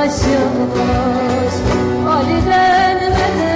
başımız Ali'den medet